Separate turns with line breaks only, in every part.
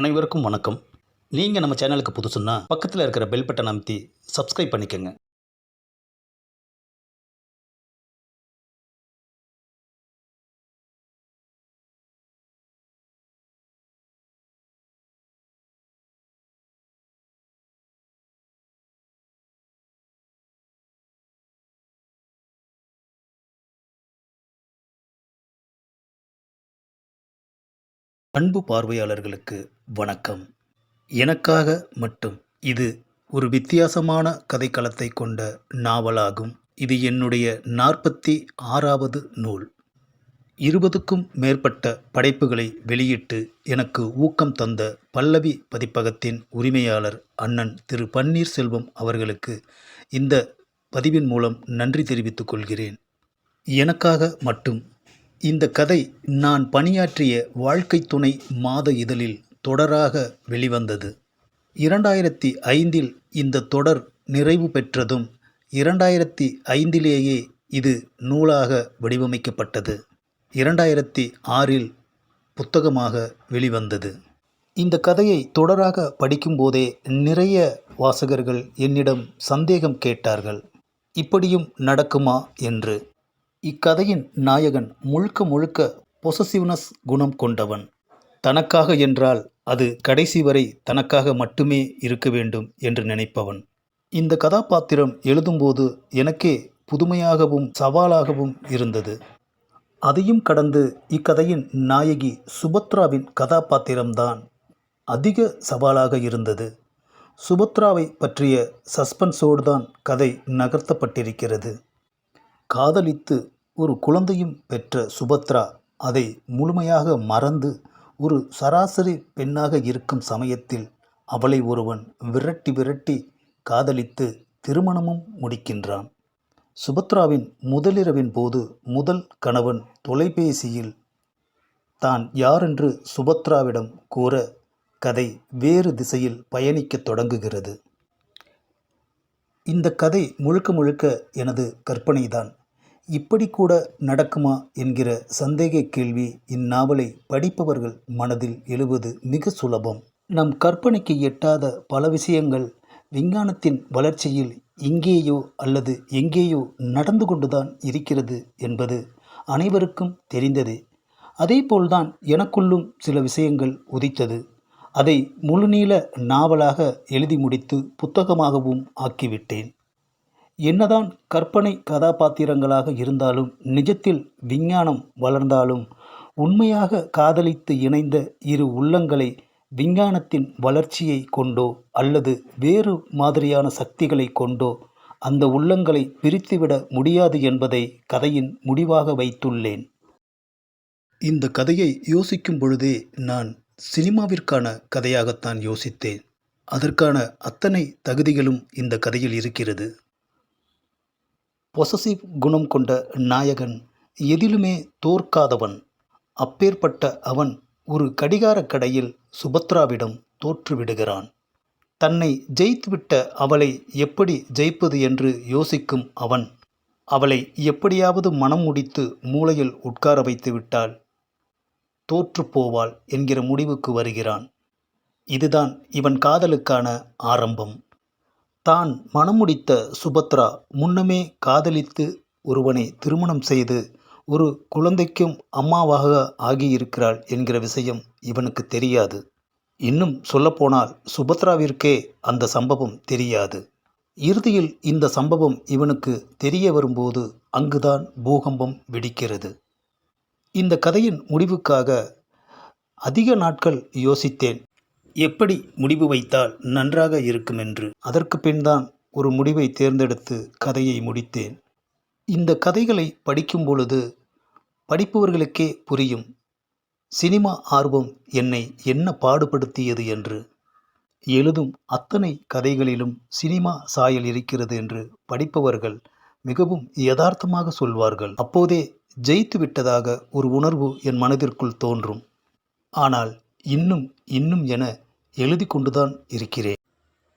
அனைவருக்கும் வணக்கம். நீங்கள் நம்ம சேனலுக்கு புதுசுன்னா பக்கத்தில் இருக்கிற பெல் பட்டன் அமைத்தி சப்ஸ்கிரைப் பண்ணிக்கோங்க. அன்பு பார்வையாளர்களுக்கு வணக்கம். எனக்காக மட்டும் இது ஒரு வித்தியாசமான கதைக்களத்தை கொண்ட நாவலாகும். இது என்னுடைய நாற்பத்தி ஆறாவது நூல். இருபதுக்கும் மேற்பட்ட படைப்புகளை வெளியிட்டு எனக்கு ஊக்கம் தந்த பல்லவி பதிப்பகத்தின் உரிமையாளர் அண்ணன் திரு பன்னீர்செல்வம் அவர்களுக்கு இந்த பதிவின் மூலம் நன்றி தெரிவித்துக் கொள்கிறேன். எனக்காக மட்டும் இந்த கதை நான் பணியாற்றிய வாழ்க்கை துணை மாத இதழில் தொடராக வெளிவந்தது. இரண்டாயிரத்தி ஐந்தில் இந்த தொடர் நிறைவு பெற்றதும் இரண்டாயிரத்தி ஐந்திலேயே இது நூலாக வடிவமைக்கப்பட்டது. இரண்டாயிரத்தி ஆறில் புத்தகமாக வெளிவந்தது. இந்த கதையை தொடராக படிக்கும்போதே நிறைய வாசகர்கள் என்னிடம் சந்தேகம் கேட்டார்கள். இப்படியும் நடக்குமா என்று. இக்கதையின் நாயகன் முழுக்க முழுக்க பொசசிவ்னஸ் குணம் கொண்டவன். தனக்காக என்றால் அது கடைசி வரை தனக்காக மட்டுமே இருக்க வேண்டும் என்று நினைப்பவன். இந்த கதாபாத்திரம் எழுதும்போது எனக்கே புதுமையாகவும் சவாலாகவும் இருந்தது. அதையும் கடந்து இக்கதையின் நாயகி சுபத்ராவின் கதாபாத்திரம்தான் அதிக சவாலாக இருந்தது. சுபத்ராவை பற்றிய சஸ்பென்ஸோடு தான் கதை நகர்த்தப்பட்டிருக்கிறது. காதலித்து ஒரு குழந்தையும் பெற்ற சுபத்ரா அதை முழுமையாக மறந்து ஒரு சராசரி பெண்ணாக இருக்கும் சமயத்தில் அவளை ஒருவன் விரட்டி விரட்டி காதலித்து திருமணமும் முடிக்கின்றான். சுபத்ராவின் முதலிரவின் போது முதல் கணவன் தொலைபேசியில் தான் யாரென்று சுபத்ராவிடம் கூற கதை வேறு திசையில் பயணிக்கத் தொடங்குகிறது. இந்த கதை முழுக்க முழுக்க எனது கற்பனைதான். இப்படி கூட நடக்குமா என்கிற சந்தேக கேள்வி இந்நாவலை படிப்பவர்கள் மனதில் எழுவது மிக சுலபம். நம் கற்பனைக்கு எட்டாத பல விஷயங்கள் விஞ்ஞானத்தின் வளர்ச்சியில் இங்கேயோ அல்லது எங்கேயோ நடந்து கொண்டுதான் இருக்கிறது என்பது அனைவருக்கும் தெரிந்ததே. அதேபோல்தான் எனக்குள்ளும் சில விஷயங்கள் உதித்தது. அதை முழுநீள நாவலாக எழுதி முடித்து புத்தகமாகவும் ஆக்கிவிட்டேன். என்னதான் கற்பனை கதாபாத்திரங்களாக இருந்தாலும் நிஜத்தில் விஞ்ஞானம் வளர்ந்தாலும் உண்மையாக காதலித்து இணைந்த இரு உள்ளங்களை விஞ்ஞானத்தின் வளர்ச்சியை கொண்டோ அல்லது வேறு மாதிரியான சக்திகளை கொண்டோ அந்த உள்ளங்களை பிரித்துவிட முடியாது என்பதை கதையின் முடிவாக வைத்துள்ளேன். இந்த கதையை யோசிக்கும் பொழுதே நான் சினிமாவிற்கான கதையாகத்தான் யோசித்தேன். அதற்கான அத்தனை தகுதிகளும் இந்த கதையில் இருக்கிறது. பொசசிவ் குணம் கொண்ட நாயகன் எதிலுமே தோற்காதவன். அப்பேற்பட்ட அவன் ஒரு கடிகாரக் கடையில் சுபத்ராவிடம் தோற்றுவிடுகிறான். தன்னை ஜெயித்துவிட்ட அவளை எப்படி ஜெயிப்பது என்று யோசிக்கும் அவன். அவளை எப்படியாவது மனம் முடித்து மூளையில் உட்கார வைத்து விட்டால் தோற்றுப்போவாள் என்கிற முடிவுக்கு வருகிறான். இதுதான் இவன் காதலுக்கான ஆரம்பம். தான் மணமுடித்த சுபத்ரா முன்னமே காதலித்து ஒருவனை திருமணம் செய்து ஒரு குழந்தைக்கும் அம்மாவாக ஆகியிருக்கிறாள் என்கிற விஷயம் இவனுக்கு தெரியாது. இன்னும் சொல்லப்போனால் சுபத்ராவிற்கே அந்த சம்பவம் தெரியாது. இறுதியில் இந்த சம்பவம் இவனுக்கு தெரிய வரும்போது அங்குதான் பூகம்பம் வெடிக்கிறது. இந்த கதையின் முடிவுக்காக அதிக நாட்கள் யோசித்தேன். எப்படி முடிவு வைத்தால் நன்றாக இருக்கும் என்று அதற்கு பின்தான் ஒரு முடிவை தேர்ந்தெடுத்து கதையை முடித்தேன். இந்த கதைகளை படிக்கும் பொழுது படிப்பவர்களுக்கே புரியும் சினிமா ஆர்வம் என்னை என்ன பாடுபடுத்தியது என்று. எழுதும் அத்தனை கதைகளிலும் சினிமா சாயல் இருக்கிறது என்று படிப்பவர்கள் மிகவும் யதார்த்தமாக சொல்வார்கள். அப்போதே ஜெயித்து விட்டதாக ஒரு உணர்வு என் மனதிற்குள் தோன்றும். ஆனால் இன்னும் இன்னும் என எழுதி கொண்டுதான் இருக்கிறேன்.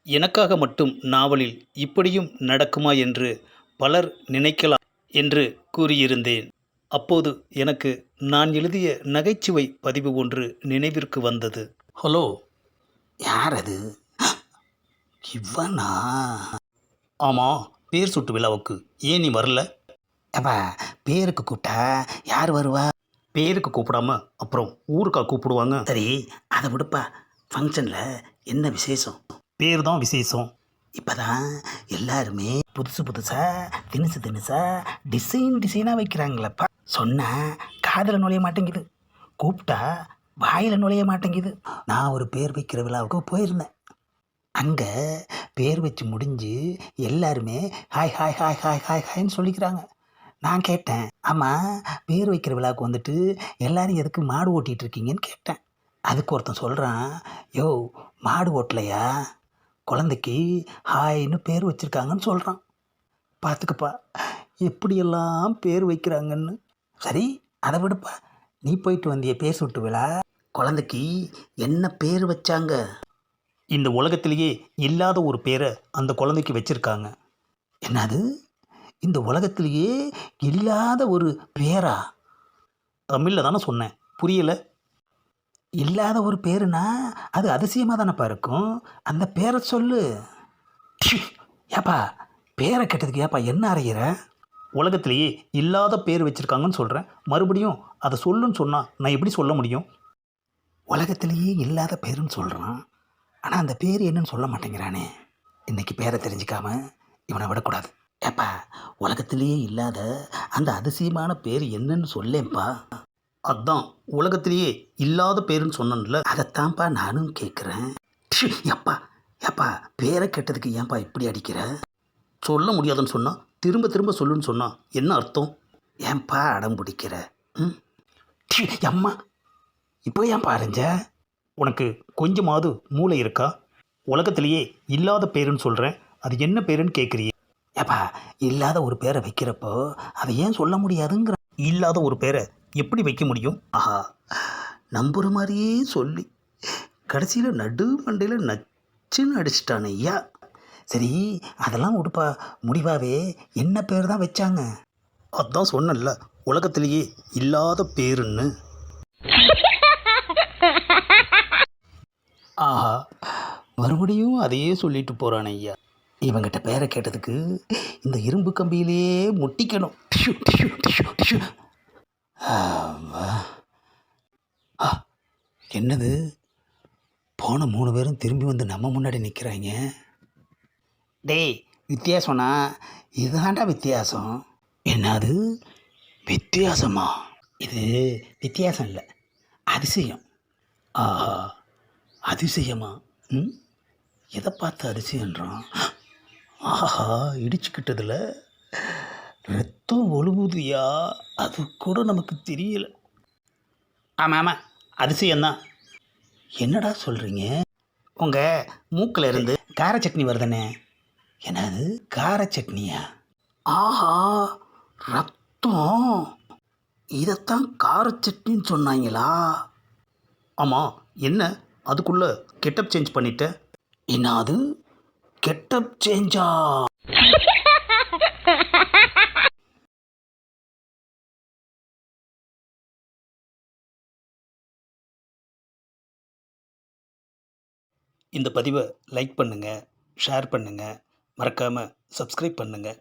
எனக்காக மட்டும் நாவலில் இப்படியும் நடக்குமா என்று பலர் நினைக்கலாம் என்று கூறியிருந்தேன். அப்போது எனக்கு நான் எழுதிய நகைச்சுவை பதிவு ஒன்று நினைவிற்கு வந்தது. ஹலோ யார் அது இவனா? ஆமாம் பேர் சுட்டு விழாவுக்கு. ஏன் நீ வரல? அப்பா பேருக்கு கூப்பிட்டா யார் வருவா? பேருக்கு கூப்பிடாம அப்புறம் ஊருக்கா கூப்பிடுவாங்க. சரி அதை விடுப்பா. ஃபங்க்ஷனில் என்ன விசேஷம்? பேர் தான் விசேஷம். இப்போதான் எல்லாருமே புதுசு புதுசாக தினுசு தினுசாக டிசைன் டிசைனாக வைக்கிறாங்களப்பா. சொன்னால் காதில் நுழைய மாட்டேங்குது. கூப்பிட்டா வாயில் நுழைய மாட்டேங்குது. நான் ஒரு பேர் வைக்கிற விழாவுக்கு போயிருந்தேன். அங்கே பேர் வச்சு முடிஞ்சு எல்லாருமே hi hi hi hi hi ஹாய்ன்னு சொல்லிக்கிறாங்க. நான் கேட்டேன். ஆமாம் பேர் வைக்கிற விழாவுக்கு வந்துட்டு எல்லாரும் எதுக்கு மாடு ஓட்டிகிட்டு இருக்கீங்கன்னு கேட்டேன். அதுக்கு ஒருத்தன் சொல்கிறான் யோ மாடு ஓட்டலையா? குழந்தைக்கு ஹாய்னு பேர் வச்சுருக்காங்கன்னு சொல்கிறான் பார்த்துக்கப்பா எப்படியெல்லாம் பேர் வைக்கிறாங்கன்னு. சரி அதை விடுப்பா. நீ போயிட்டு வந்திய பேர் சுட்டு விழா. குழந்தைக்கு என்ன பேர் வச்சாங்க? இந்த உலகத்திலேயே இல்லாத ஒரு பேரை அந்த குழந்தைக்கு வச்சுருக்காங்க. என்னது? இந்த உலகத்திலேயே இல்லாத ஒரு பேரா? தமிழில் தானே சொன்னேன். புரியலை. இல்லாத ஒரு பேருனா அது அதிசயமாக தானேப்பா இருக்கும். அந்த பேரை சொல்லு. ஏப்பா பேரை கெட்டதுக்கு ஏப்பா என்ன அறையிற? உலகத்திலேயே இல்லாத பேர் வச்சுருக்காங்கன்னு சொல்கிறேன் மறுபடியும் அதை சொல்லுன்னு சொன்னால் நான் எப்படி சொல்ல முடியும்? உலகத்திலேயே இல்லாத பேருன்னு சொல்கிறான் ஆனால் அந்த பேர் என்னன்னு சொல்ல மாட்டேங்கிறானே. இன்றைக்கி பேரை தெரிஞ்சிக்காமல் இவனை விடக்கூடாது. ஏப்பா உலகத்திலேயே இல்லாத அந்த அதிசயமான பேர் என்னன்னு சொல்லேன்ப்பா. அதான் உலகத்திலேயே இல்லாத பேருன்னு சொன்னல அதைத்தான்ப்பா நானும் கேட்குறேன் எப்பா ஏப்பா பேரை கெட்டதுக்கு ஏன்பா இப்படி அடிக்கிற? சொல்ல முடியாதுன்னு சொன்னால் திரும்ப திரும்ப சொல்லுன்னு சொன்னால் என்ன அர்த்தம்? ஏன்ப்பா அடம் பிடிக்கிற? ம்? சி, அம்மா இப்போ ஏன் அடைஞ்ச உனக்கு கொஞ்சமாவது மூளை இருக்கா? உலகத்திலேயே இல்லாத பேருன்னு சொல்கிறேன் அது என்ன பேருன்னு கேட்குறியே அப்பா இல்லாத ஒரு பேரை வைக்கிறப்போ அதை ஏன் சொல்ல முடியாதுங்கிற இல்லாத ஒரு பேரை எப்படி வைக்க முடியும்? ஆஹா நம்புகிற மாதிரியே சொல்லி கடைசியில் நடு மண்டையில் நச்சுன்னு அடிச்சிட்டானே ஐயா. சரி அதெல்லாம் உடுப்பா முடிவாவே என்ன பேர் தான் வச்சாங்க? அதான் சொன்னேன்ல உலகத்திலேயே இல்லாத பேருன்னு. ஆஹா மறுபடியும் அதையே சொல்லிட்டு போகிறான் ஐயா. இவங்கிட்ட பேரை கேட்டதுக்கு இந்த இரும்பு கம்பியிலேயே முட்டிக்கணும். டிஷு, டிஷு, டிஷு, டிஷு. ஆமா. ஆ, என்னது? போன மூணு பேரும் திரும்பி வந்து நம்ம முன்னாடி நிற்கிறாங்க டேய் வித்தியாசம்னா இதுதான்டா வித்தியாசம். என்னது? வித்தியாசமா? இது வித்தியாசம் இல்லை அதிசயம். ஆஹா அதிசயமா? ம்? எதை பார்த்து அதிசயன்றான் ஆஹா இடிச்சுக்கிட்டதில். ரத்தம் ஒழுகுதியா? அது கூட நமக்கு தெரியல. ஆமாம் ஆமாம் அதிசயம்தான். என்னடா சொல்கிறீங்க உங்கள் மூக்கில் இருந்து கார சட்னி வருதுனே. என்னது? கார சட்னியா? ஆஹா ரத்தம். இதைத்தான் கார சட்னின்னு சொன்னாங்களா? ஆமாம் என்ன? அதுக்குள்ளே கெட்டப் சேஞ்ச் பண்ணிட்ட? என்ன அது கெட்டப் சேஞ்சா? இந்த பதிவை லைக் பண்ணுங்கள் ஷேர் பண்ணுங்கள் மறக்காமல் சப்ஸ்கிரைப் பண்ணுங்கள்